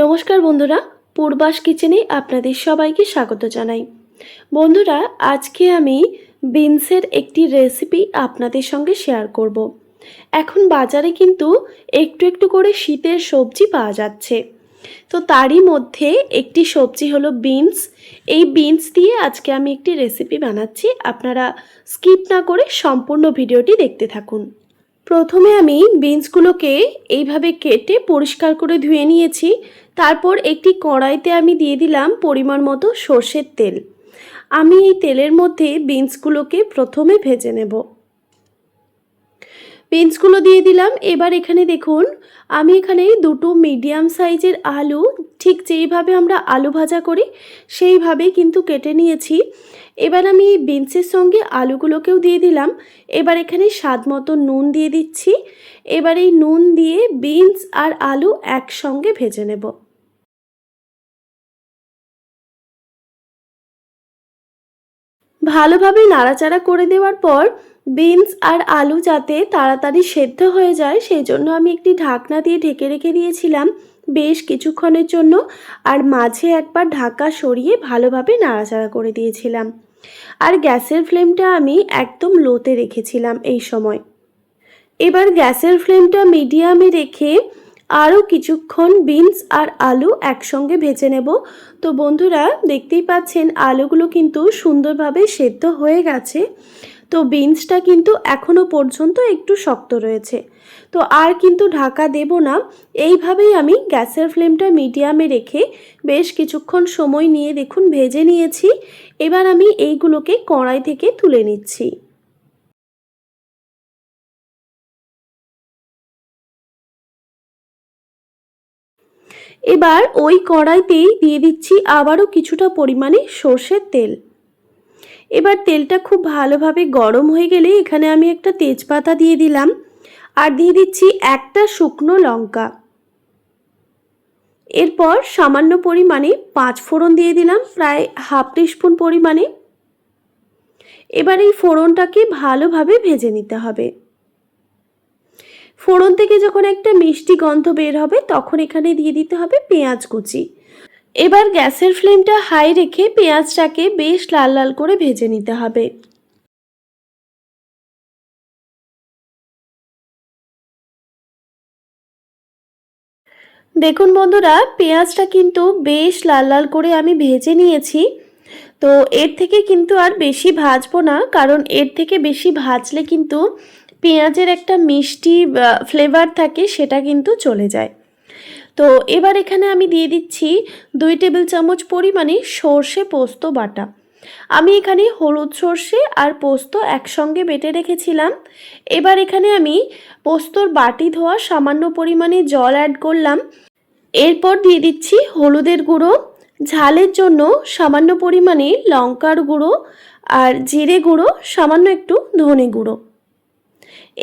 নমস্কার বন্ধুরা, পূর্বাস কিচেনে আপনাদের সবাইকে স্বাগত জানাই। বন্ধুরা, আজকে আমি বিনসের একটি রেসিপি আপনাদের সঙ্গে শেয়ার করব। এখন বাজারে কিন্তু একটু একটু করে শীতের সবজি পাওয়া যাচ্ছে। তো তারই মধ্যে একটি সবজি হলো বিনস। এই বিনস দিয়ে আজকে আমি একটি রেসিপি বানাচ্ছি। আপনারা স্কিপ না করে সম্পূর্ণ ভিডিওটি দেখতে থাকুন। প্রথমে আমি বিনসগুলোকে এইভাবে কেটে পরিষ্কার করে ধুয়ে নিয়েছি। তারপর একটি কড়াইতে আমি দিয়ে দিলাম পরিমাণ মতো সর্ষের তেল। আমি এই তেলের মধ্যে বিনসগুলোকে প্রথমে ভেজে নেব। বিনসগুলো দিয়ে দিলাম। এবার এখানে দেখুন, আমি এখানে দুটো মিডিয়াম সাইজের আলু, ঠিক যেইভাবে আমরা আলু ভাজা করি, সেইভাবে কিন্তু কেটে নিয়েছি। এবার আমি এই বিনসের সঙ্গে আলুগুলোকেও দিয়ে দিলাম। এবার এখানে স্বাদ মতো নুন দিয়ে দিচ্ছি। এবার এই নুন দিয়ে বিনস আর আলু একসঙ্গে ভেজে নেব। ভালোভাবে নাড়াচাড়া করে দেওয়ার পর বিনস আর আলু যাতে তাড়াতাড়ি সেদ্ধ হয়ে যায়, সেই জন্য আমি একটি ঢাকনা দিয়ে ঢেকে রেখে দিয়েছিলাম বেশ কিছুক্ষণের জন্য। আর মাঝে একবার ঢাকা সরিয়ে ভালোভাবে নাড়াচাড়া করে দিয়েছিলাম। আর গ্যাসের ফ্লেমটা আমি একদম লোতে রেখেছিলাম এই সময়। এবার গ্যাসের ফ্লেমটা মিডিয়ামে রেখে আরও কিছুক্ষণ বিনস আর আলু একসঙ্গে ভেজে নেব। তো বন্ধুরা, দেখতেই পাচ্ছেন আলুগুলো কিন্তু সুন্দরভাবে সেদ্ধ হয়ে গেছে। তো বিনসটা কিন্তু এখনও পর্যন্ত একটু শক্ত রয়েছে। তো আর কিন্তু ঢাকা দেব না, এইভাবেই আমি গ্যাসের ফ্লেমটা মিডিয়ামে রেখে বেশ কিছুক্ষণ সময় নিয়ে দেখুন ভেজে নিয়েছি। এবার আমি এইগুলোকে কড়াই থেকে তুলে নিচ্ছি। এবার ওই কড়াইতেই দিয়ে দিচ্ছি আবারও কিছুটা পরিমাণে সর্ষের তেল। এবার তেলটা খুব ভালোভাবে গরম হয়ে গেলে এখানে আমি একটা তেজপাতা দিয়ে দিলাম। আর দিয়ে দিচ্ছি একটা শুকনো লঙ্কা। এরপর সামান্য পরিমাণে পাঁচ ফোড়ন দিয়ে দিলাম, প্রায় হাফ টিস্পুন পরিমাণে। এবার এই ফোড়নটাকে ভালোভাবে ভেজে নিতে হবে। ফোড়ন থেকে যখন একটা মিষ্টি গন্ধ বের হবে, তখন এখানে দিয়ে দিতে হবে পেঁয়াজ কুচি। এবার গ্যাসের ফ্লেমটা হাই রেখে পেঁয়াজটাকে বেশ লাল লাল করে ভেজে নিতে হবে। দেখুন বন্ধুরা, পেঁয়াজটা কিন্তু বেশ লাল লাল করে আমি ভেজে নিয়েছি। তো এর থেকে কিন্তু আর বেশি ভাজবো না, কারণ এর থেকে বেশি ভাজলে কিন্তু পেঁয়াজের একটা মিষ্টি ফ্লেভার থাকে, সেটা কিন্তু চলে যায়। তো এবার এখানে আমি দিয়ে দিচ্ছি দুই টেবিল চামচ পরিমাণে সর্ষে পোস্ত বাটা। আমি এখানে হলুদ সর্ষে আর পোস্ত একসঙ্গে বেটে রেখেছিলাম। এবার এখানে আমি পোস্তর বাটি ধোয়া সামান্য পরিমাণে জল অ্যাড করলাম। এরপর দিয়ে দিচ্ছি হলুদের গুঁড়ো। ঝালের জন্য সামান্য পরিমাণে লঙ্কার গুঁড়ো আর জিরে গুঁড়ো, সামান্য একটু ধনে গুঁড়ো।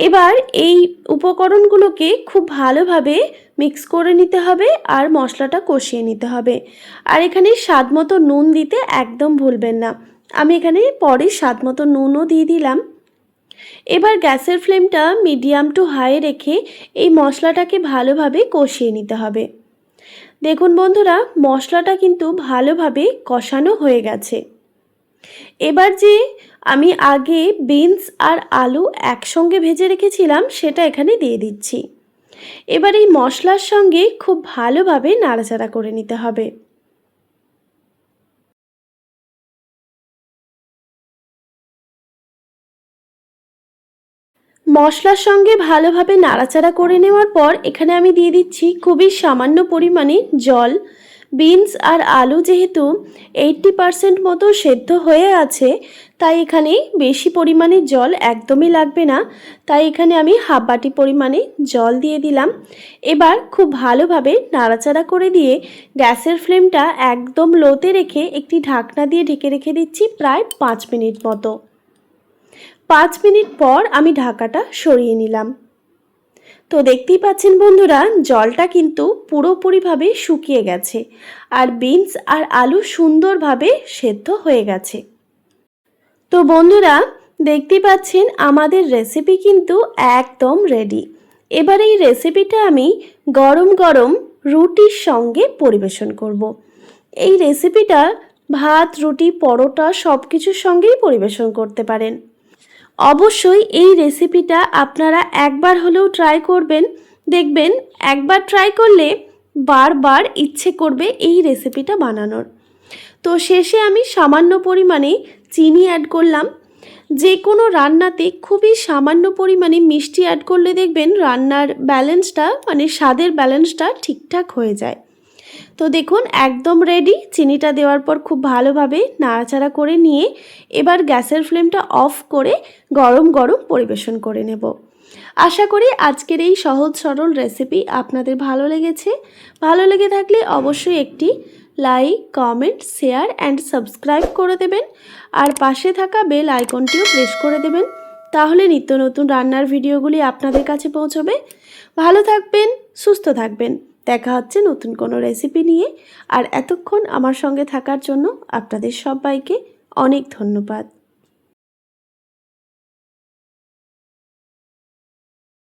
এবার এই উপকরণগুলোকে খুব ভালোভাবে মিক্স করে নিতে হবে আর মশলাটা কষিয়ে নিতে হবে। আর এখানে স্বাদ মতো নুন দিতে একদম ভুলবেন না। আমি এখানে পরে স্বাদ মতো নুনও দিয়ে দিলাম। এবার গ্যাসের ফ্লেমটা মিডিয়াম টু হাই রেখে এই মশলাটাকে ভালোভাবে কষিয়ে নিতে হবে। দেখুন বন্ধুরা, মশলাটা কিন্তু ভালোভাবে কষানো হয়ে গেছে। এবার যে আমি আগে বিনস আর আলু একসঙ্গে ভেজে রেখেছিলাম, সেটা এখানে দিয়ে দিচ্ছি। এবার এই মশলার সঙ্গে খুব ভালোভাবে নাড়াচাড়া করে নিতে হবে। মশলার সঙ্গে ভালোভাবে নাড়াচাড়া করে নেওয়ার পর এখানে আমি দিয়ে দিচ্ছি খুবই সামান্য পরিমাণে জল বিনস আর আলু যেহেতু এইটটি পারসেন্ট মতো সেদ্ধ হয়ে আছে, তাই এখানে বেশি পরিমাণে জল একদমই লাগবে না। তাই এখানে আমি হাফ বাটি পরিমাণে জল দিয়ে দিলাম। এবার খুব ভালোভাবে নাড়াচাড়া করে দিয়ে গ্যাসের ফ্লেমটা একদম লোতে রেখে একটি ঢাকনা দিয়ে ঢেকে রেখে দিচ্ছি প্রায় পাঁচ মিনিট মতো। পাঁচ মিনিট পর আমি ঢাকাটা সরিয়ে নিলাম। তো দেখতেই পাচ্ছেন বন্ধুরা, জলটা কিন্তু পুরোপুরিভাবে শুকিয়ে গেছে আর বিনস আর আলু সুন্দরভাবে সেদ্ধ হয়ে গেছে। তো বন্ধুরা দেখতে পাচ্ছেন আমাদের রেসিপি কিন্তু একদম রেডি এবার এই রেসিপিটা আমি গরম গরম রুটির সঙ্গে পরিবেশন করব। এই রেসিপিটা ভাত, রুটি, পরোটা সব কিছুর সঙ্গেই পরিবেশন করতে পারেন। অবশ্যই এই রেসিপিটা আপনারা একবার হলেও ট্রাই করবেন। দেখবেন, একবার ট্রাই করলে বারবার ইচ্ছে করবে এই রেসিপিটা বানানোর। তো শেষে আমি সামান্য পরিমাণে চিনি অ্যাড করলাম। যে কোনো রান্নাতে খুবই সামান্য পরিমাণে মিষ্টি অ্যাড করলে দেখবেন রান্নার ব্যালেন্সটা মানে স্বাদের ব্যালেন্সটা ঠিকঠাক হয়ে যায়। তো দেখুন, একদম রেডি চিনিটা দেওয়ার পর খুব ভালোভাবে নাড়াচাড়া করে নিয়ে এবার গ্যাসের ফ্লেমটা অফ করে গরম গরম পরিবেশন করে নেব। আশা করি আজকের এই সহজ সরল রেসিপি আপনাদের ভালো লেগেছে। ভালো লেগে থাকলে অবশ্যই একটি like comment share and subscribe করে দেবেন। আর পাশে থাকা বেল আইকনটিও প্রেস করে দেবেন। তাহলে নিত্য নতুন রান্নার ভিডিওগুলি আপনাদের কাছে পৌঁছবে। ভালো থাকবেন, সুস্থ থাকবেন। দেখা হচ্ছে নতুন কোনো রেসিপি নিয়ে। আর এতক্ষণ আমার সঙ্গে থাকার জন্য আপনাদের সবাইকে অনেক ধন্যবাদ।